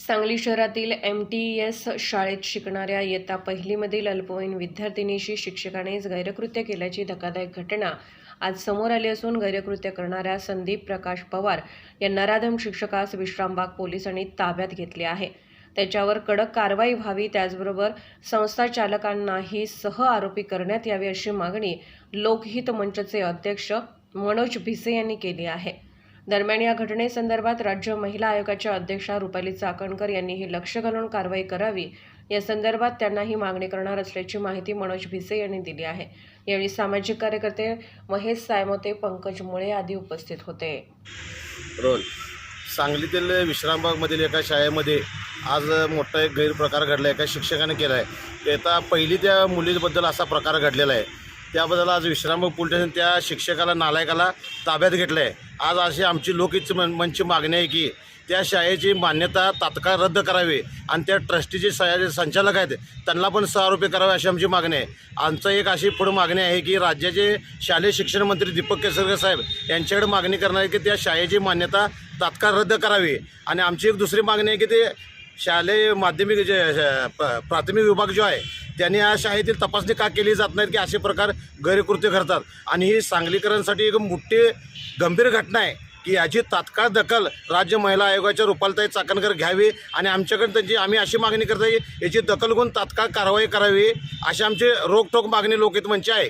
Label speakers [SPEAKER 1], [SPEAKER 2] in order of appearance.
[SPEAKER 1] सांगली शहरातील M T S शाळेत शिकणाऱ्या इयत्ता पहिलीमधील अल्पवयीन विद्यार्थिनीशी शिक्षकानेच गैरकृत्य केल्याची धक्कादायक घटना आज समोर आली असून गैरकृत्य करणाऱ्या संदीप प्रकाश पवार या नराधम शिक्षकास विश्रामबाग पोलिसांनी ताब्यात घेतले आहे. त्याच्यावर कडक कारवाई व्हावी त्याचबरोबर संस्था चालकांनाही सह आरोपी करण्यात यावी अशी मागणी लोकहित मंचचे अध्यक्ष मनोज भिसे यांनी केली आहे. दरम्यान या घटनेसंदर्भात राज्य महिला आयोगाच्या अध्यक्षा रुपाली चाकणकर यांनीही लक्ष घालून कारवाई करावी. या संदर्भात त्यांना ही मागणी करणार असल्याची माहिती मनोज भिसे यांनी दिली आहे. यावेळी सामाजिक कार्यकर्ते महेश सायमोते पंकज मुळे आदी उपस्थित होते.
[SPEAKER 2] रोल सांगलीतील विश्रामबागमधील एका शाळेमध्ये आज मोठा एक गैरप्रकार घडला आहे. एका शिक्षकाने केला आहे आता पहिली त्या मुलीबद्दल असा प्रकार घडलेला आहे. त्याबद्दल आज विश्रामबाग पोलीस त्या शिक्षकाला नालायकाला ताब्यात घेतलं आहे आज अशी आमची लोकहित मन मंची मागणी आहे की त्या शाळेची मान्यता तात्काळ रद्द करावी आणि त्या ट्रस्टीचे शाळेचे संचालक आहेत त्यांना पण सहा रुपये करावे अशी आमची मागणी आहे. आमचं एक अशी पुढं मागणी आहे की राज्याचे शालेय शिक्षण मंत्री दीपक केसरकर साहेब यांच्याकडे मागणी करणार आहे की त्या शाळेची मान्यता तात्काळ रद्द करावी. आणि आमची एक दुसरी मागणी आहे की ते शालेय माध्यमिक जे प- प्राथमिक विभाग जो आहे त्यांनी या शाळेतील तपासणी का केली जात नाही की असे प्रकार गैरकृत्य करतात आणि ही सांगलीकरांसाठी एक मोठी गंभीर घटना आहे की याची तात्काळ दखल राज्य महिला आयोगाच्या रुपालताई चाकणकर घ्यावी आणि आमच्याकडे त्यांची आम्ही अशी मागणी करता येईल याची दखल घेऊन तात्काळ कारवाई करावी अशी आमची रोखोक मागणी लोकहित म्हणजे आहे.